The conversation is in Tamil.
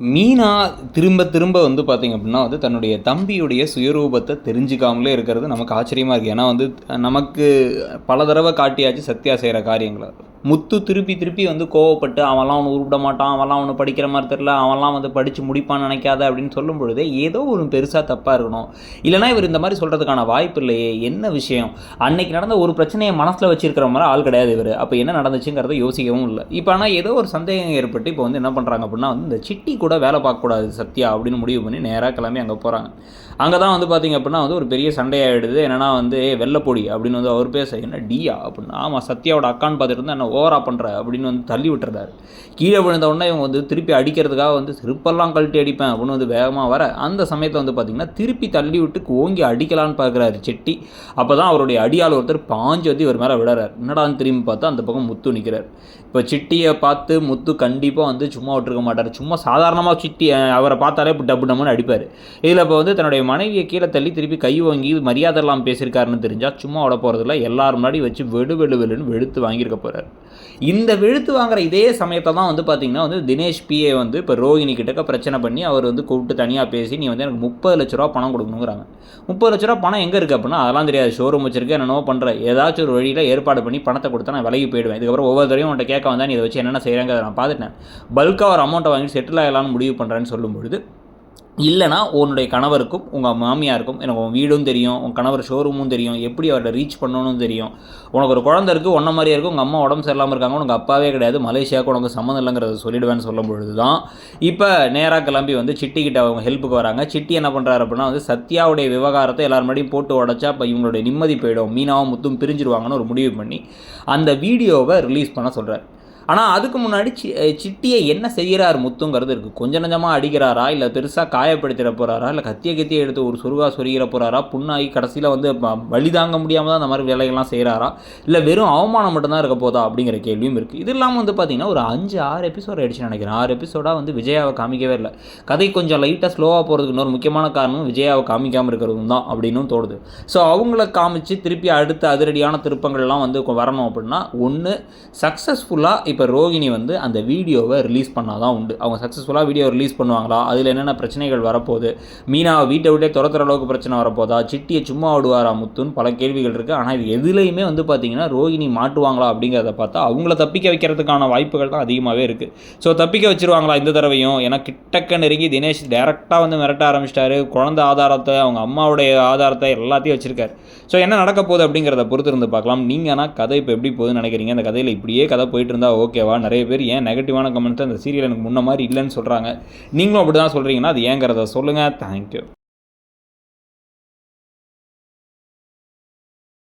மீனா திரும்ப திரும்ப வந்து பார்த்திங்க அப்படின்னா வந்து தன்னுடைய தம்பியுடைய சுயரூபத்தை தெரிஞ்சுக்காமலே இருக்கிறது நமக்கு ஆச்சரியமாக இருக்குது ஏன்னா வந்து நமக்கு பல தடவை காட்டியாச்சு சத்யா செய்கிற காரியங்களை. முத்து திருப்பி திருப்பி வந்து கோவப்பட்டு அவன்லாம் அவனை உருப்பிட மாட்டான் அவன்லாம் அவனை படிக்கிற மாதிரி தெரில அவன்லாம் வந்து படித்து முடிப்பான்னு நினைக்காத அப்படின்னு சொல்லும் பொழுது ஏதோ ஒரு பெருசாக தப்பாக இருக்கணும். இல்லைனா இவர் இந்த மாதிரி சொல்கிறதுக்கான வாய்ப்பு இல்லையே என்ன விஷயம்? அன்னைக்கு நடந்த ஒரு பிரச்சனையை மனசில் வச்சிருக்கிற மாதிரி ஆள் கிடையாது இவர். அப்போ என்ன நடந்துச்சுங்கிறத யோசிக்கவும் இல்லை. இப்போ ஆனால் ஏதோ ஒரு சந்தேகம் ஏற்பட்டு இப்போ வந்து என்ன பண்ணுறாங்க அப்படின்னா வந்து இந்த சிட்டி கூட வேலை பார்க்கக்கூடாது சத்யா அப்படின்னு முடிவு பண்ணி நேராக கிளம்பி அங்கே போகிறாங்க அங்கே தான் வந்து பார்த்திங்க அப்படின்னா வந்து ஒரு பெரிய சண்டையாகிடுது என்னென்னா வந்து வெள்ளப்பொடி அப்படின்னு வந்து அவர் பேச என்ன டியா? அப்படின்னு. ஆமாம் சத்யாவோட அக்கான்னு பார்த்துட்டு இருந்தால் என்ன ஓவரா பண்ணுற அப்படின்னு வந்து தள்ளி விட்டுறாரு. கீழே விழுந்த உடனே இவங்க வந்து திருப்பி அடிக்கிறதுக்காக வந்து செருப்பெல்லாம் கழட்டி அடிப்பேன் அப்படின்னு வந்து வேகமாக வர அந்த சமயத்தில் வந்து பார்த்திங்கன்னா திருப்பி தள்ளி விட்டு ஓங்கி அடிக்கலான்னு பார்க்குறாரு செட்டி. அப்போ தான் அவருடைய அடியாள் ஒருத்தர் பாஞ்சு வந்து இவர் மேலே விடுறாரு என்னடான்னு திரும்பி பார்த்தா அந்த பக்கம் முத்து நிற்கிறார் இப்போ சிட்டியை பார்த்து முத்து கண்டிப்பாக வந்து சும்மா விட்டுருக்க மாட்டார். சும்மா சாதாரணமாக சிட்டி அவரை பார்த்தாலே இப்போ டப்பு டம்முன்னு அடிப்பார். இதில் இப்போ வந்து தன்னுடைய மனைவியை கீழே தள்ளி திருப்பி கை வாங்கி மரியாதை எல்லாம் பேசியிருக்காருன்னு தெரிஞ்சால் சும்மா விட போகிறதில்ல எல்லாரும் முன்னாடி வச்சு வெடு வெடு வெளுன்னு வெடுத்து வாங்கியிருக்க போகிறார் இந்த வெளுத்து வாங்குற இதே சமயத்தை தான் வந்து பார்த்தீங்கன்னா வந்து தினேஷ் பிஏ வந்து இப்போ ரோஹிணி கிட்டக்க பிரச்சனை பண்ணி அவர் வந்து கூப்பிட்டு தனியாக பேசி நீ வந்து எனக்கு முப்பது லட்ச ரூபா பணம் கொடுக்கணுங்கிறாங்க. முப்பது லட்ச ரூபா பணம் எங்கே இருக்குது அப்படின்னா அதெல்லாம் தெரியாது. ஷோரூம் வச்சிருக்கேன் என்னென்னவோ பண்ணுற ஏதாச்சும் ஒரு வழியில் ஏற்பாடு பண்ணி பணத்தை கொடுத்தா நான் விலகி போயிடுவேன். இதுக்கப்புறம் ஒவ்வொரு தடவையும் உன்ட்ட கேட்க வந்தா நீ இதை வச்சு என்னென்ன செய்கிறாங்க நான் பார்த்துட்டேன். பல்காக ஒரு அமௌண்ட்டை வாங்கி செட்டில் ஆகலாம்னு முடிவு பண்ணுறேன்னு சொல்லும்பொழுது இல்லைனா உன்னுடைய கணவருக்கும் உங்கள் மாமியாருக்கும் எனக்கு உன் வீடும் தெரியும் உன் கணவர் ஷோரூமும் தெரியும் எப்படி அவர்கிட்ட ரீச் பண்ணணும்னு தெரியும். உனக்கு ஒரு குழந்தை இருக்குது ஒன்றை மாதிரியே இருக்கும் உங்கள் அம்மா உடம்பு சரியில்லாமல் இருக்காங்க உனக்கு அப்பாவே கிடையாது. மலேசியாவுக்கு உனக்கு சம்மந்தம் இல்லைங்கிறத சொல்லிடுவேன்னு சொல்லும் பொழுது தான் இப்போ நேராக கிளம்பி வந்து சிட்டிக்கிட்ட அவங்க ஹெல்ப்புக்கு வராங்க. சிட்டி என்ன பண்ணுறாரு அப்படின்னா வந்து சத்யாவுடைய விவகாரத்தை எல்லார் முன்னாடியும் போட்டு உடச்சா இப்போ இவங்களுடைய நிம்மதி போயிடும். மீனாவும் முத்தும் பிரிஞ்சிருவாங்கன்னு ஒரு முடிவு பண்ணி அந்த வீடியோவை ரிலீஸ் பண்ண சொல்கிறார் ஆனால் அதுக்கு முன்னாடி சி சிட்டியை என்ன செய்கிறார் முத்துங்கிறது இருக்குது கொஞ்சம் நஞ்சமாக அடிக்கிறாரா? இல்லை பெருசாக காயப்படுத்திட போகிறாரா இல்லை கத்திய கத்தியை எடுத்து ஒரு சுருகா சொருகிற போகிறாரா புண்ணாகி கடைசியில் வந்து வழி தாங்க முடியாமல் தான் அந்த மாதிரி வேலைகள்லாம் செய்கிறாரா இல்லை வெறும் அவமானம் மட்டும்தான் இருக்க போதா? அப்படிங்கிற கேள்வியும் இருக்குது இது இல்லாமல் வந்து பார்த்திங்கன்னா ஒரு அஞ்சு ஆறு எபிசோட் ஆயிடுச்சு நினைக்கிறேன். ஆறு எபிசோடாக வந்து விஜயாவை காமிக்கவே இல்லை. கதை கொஞ்சம் லைட்டாக ஸ்லோவாக போகிறதுக்கு இன்னொரு முக்கியமான காரணம் விஜயாவை காமிக்காமல் இருக்கிறதும் தான் அப்படின்னும் தோணுது. ஸோ அவங்கள காமிச்சு திருப்பி அடுத்த அதிரடியான திருப்பங்கள்லாம் வந்து வரணும் அப்படின்னா ஒன்று சக்ஸஸ்ஃபுல்லாக இப்போ ரோகிணி வந்து அந்த வீடியோவை ரிலீஸ் பண்ணால் தான் உண்டு. அவங்க சக்ஸஸ்ஃபுல்லாக வீடியோ ரிலீஸ் பண்ணுவாங்களா? அதில் என்னென்ன பிரச்சனைகள் வரப்போகுது? மீனாவை வீட்டை விட்டே துரத்துற அளவுக்கு பிரச்சனை வரப்போதா? சிட்டியை சும்மா விடுவாரா முத்துன்னு பல கேள்விகள் இருக்குது ஆனால் இது எதுலேயுமே வந்து பார்த்தீங்கன்னா ரோகிணி மாட்டுவாங்களா அப்படிங்கிறத பார்த்தா அவங்கள தப்பிக்க வைக்கிறதுக்கான வாய்ப்புகள் தான் அதிகமாகவே இருக்குது ஸோ தப்பிக்க வச்சிருவாங்களா இந்த தடவையும்? ஏன்னா கிட்டக்க நெருங்கி தினேஷ் டேரெக்டாக வந்து மிரட்ட ஆரம்பிச்சிட்டாரு. குழந்த ஆதாரத்தை அவங்க அம்மாவுடைய ஆதாரத்தை எல்லாத்தையும் வச்சுருக்காரு. ஸோ என்ன நடக்க போகுது அப்படிங்கிறத பொறுத்து இருந்து பார்க்கலாம். நீங்கள் ஆனால் கதை இப்போ எப்படி போகுதுன்னு நினைக்கிறீங்க? அந்த கதையில் இப்படியே கதை போயிட்டு இருந்தா ஓகேவா? நிறைய பேர் ஏன் நெகட்டிவான கமெண்ட்ஸ் அந்த சீரியல் எனக்கு முன்ன மாதிரி இல்லைன்னு சொல்கிறாங்க நீங்களும் அப்படி தான் சொல்கிறீங்கன்னா அது ஏங்கிறத சொல்லுங்கள் தேங்க்யூ